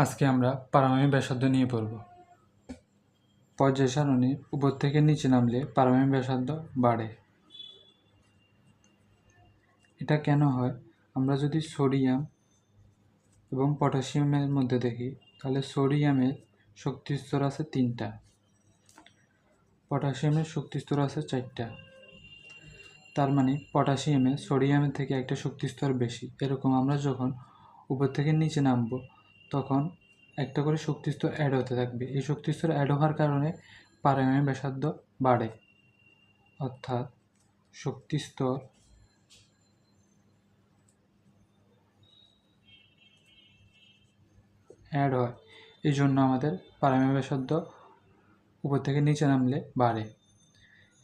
আজকে আমরা পারমাণবিক ব্যাসার্ধ নিয়ে পড়ব। পর্যায় সারণীর উপর থেকে নিচে নামলে পারমাণবিক ব্যাসার্ধ বাড়ে। এটা কেন হয়? আমরা যদি সোডিয়াম এবং পটাশিয়ামের মধ্যে দেখি, তাহলে সোডিয়ামের শক্তি স্তর আছে তিনটা। পটাশিয়ামের শক্তি স্তর আছে চারটা। তার মানে পটাশিয়ামে সোডিয়ামের থেকে একটা শক্তি স্তর বেশি। এরকম আমরা যখন উপর থেকে নিচে নামবো তখন একটা করে শক্তিস্তর অ্যাড হতে থাকবে। এই শক্তিস্তর অ্যাড হওয়ার কারণে পারমাণবিক ব্যাসার্ধ বাড়ে। অর্থাৎ শক্তি স্তর অ্যাড হয়। এই জন্য আমাদের পারমাণবিক ব্যাসার্ধ উপর থেকে নিচে নামলে বাড়ে।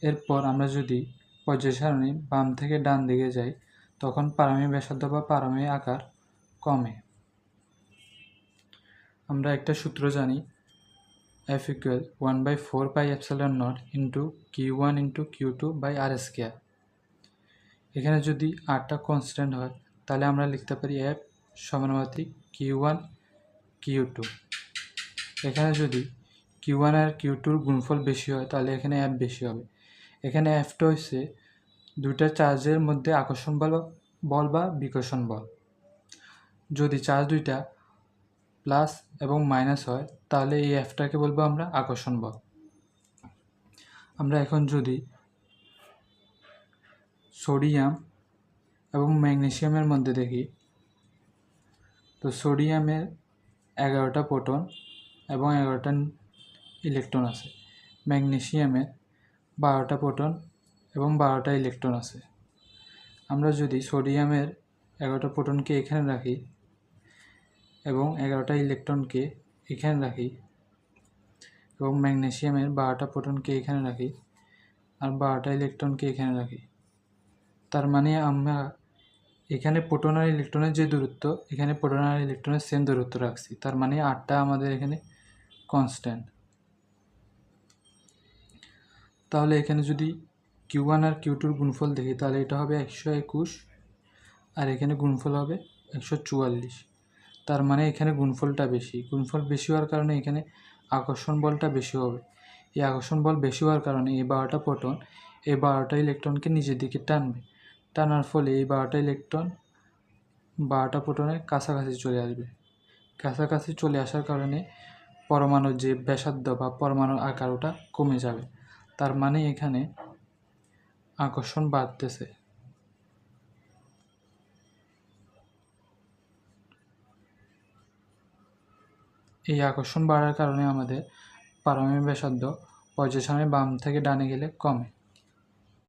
এরপর আমরা যদি পর্যায় সারণী বাম থেকে ডান দিকে যাই, তখন পারমাণবিক ব্যাসার্ধ বা পারমাণবিক আকার কমে। আমরা একটা সূত্র জানি F equal one by four by epsilon not into Q one into Q two by R S square এখানে যদি আরটা কনস্ট্যান্ট হয়, তাহলে আমরা লিখতে পারি এফ সমানুপাতিক কিউ ওয়ান কিউ টু এখানে যদি কিউ ওয়ান আর কিউ টুর গুণফল বেশি হয়, তাহলে এখানে এফ বেশি হবে। এখানে এফটা হচ্ছে দুইটা চার্জের মধ্যে আকর্ষণ বল বল বা বিকর্ষণ বল। যদি চার্জ দুইটা প্লাস এবং মাইনাস হয়, তাহলে এই এফটাকে বলব আমরা আকর্ষণ বল। আমরা এখন যদি সোডিয়াম এবং ম্যাগনেসিয়ামের মধ্যে দেখি, তো সোডিয়ামের এগারোটা প্রোটন এবং এগারোটা ইলেকট্রন আছে। ম্যাগনেসিয়ামের বারোটা প্রোটন এবং বারোটা ইলেকট্রন আছে। আমরা যদি সোডিয়ামের এগারোটা প্রোটনকে এখানে রাখি এবং এগারোটা ইলেকট্রনকে এখানে রাখি এবং ম্যাগনেশিয়ামের বারোটা প্রোটনকে এখানে রাখি আর বারোটা ইলেকট্রনকে এখানে রাখি। তার মানে আমরা এখানে প্রোটন আর ইলেকট্রনের যে দূরত্ব, এখানে প্রোটন আর ইলেকট্রনের সেম দূরত্ব রাখছি। তার মানে আটটা আমাদের এখানে কনস্ট্যান্ট তাহলে এখানে যদি কিউ ওয়ান আর কিউ টুর গুণফল দেখি, তাহলে এটা হবে একশো একুশ আর এখানে গুণফল হবে একশো চুয়াল্লিশ। তার মানে এখানে গুণফলটা বেশি। গুণফল বেশি হওয়ার কারণে এখানে আকর্ষণ বলটা বেশি হবে। এই আকর্ষণ বল বেশি হওয়ার কারণে এই বারোটা প্রোটন এই বারোটা ইলেকট্রনকে নিজের দিকে টানবে। টানার ফলে এই বারোটা ইলেকট্রন বারোটা প্রোটনের কাছাকাছি চলে আসবে। কাছাকাছি চলে আসার কারণে পরমাণুর যে ব্যাসার্ধ বা পরমাণুর আকার ওটা কমে যাবে। তার মানে এখানে আকর্ষণ বাড়তেছে। এই আকর্ষণ বাড়ার কারণে আমাদের পারমাণবিক ব্যাসার্ধ পর্যায় সারণীর বাম থেকে ডানে গেলে কমে।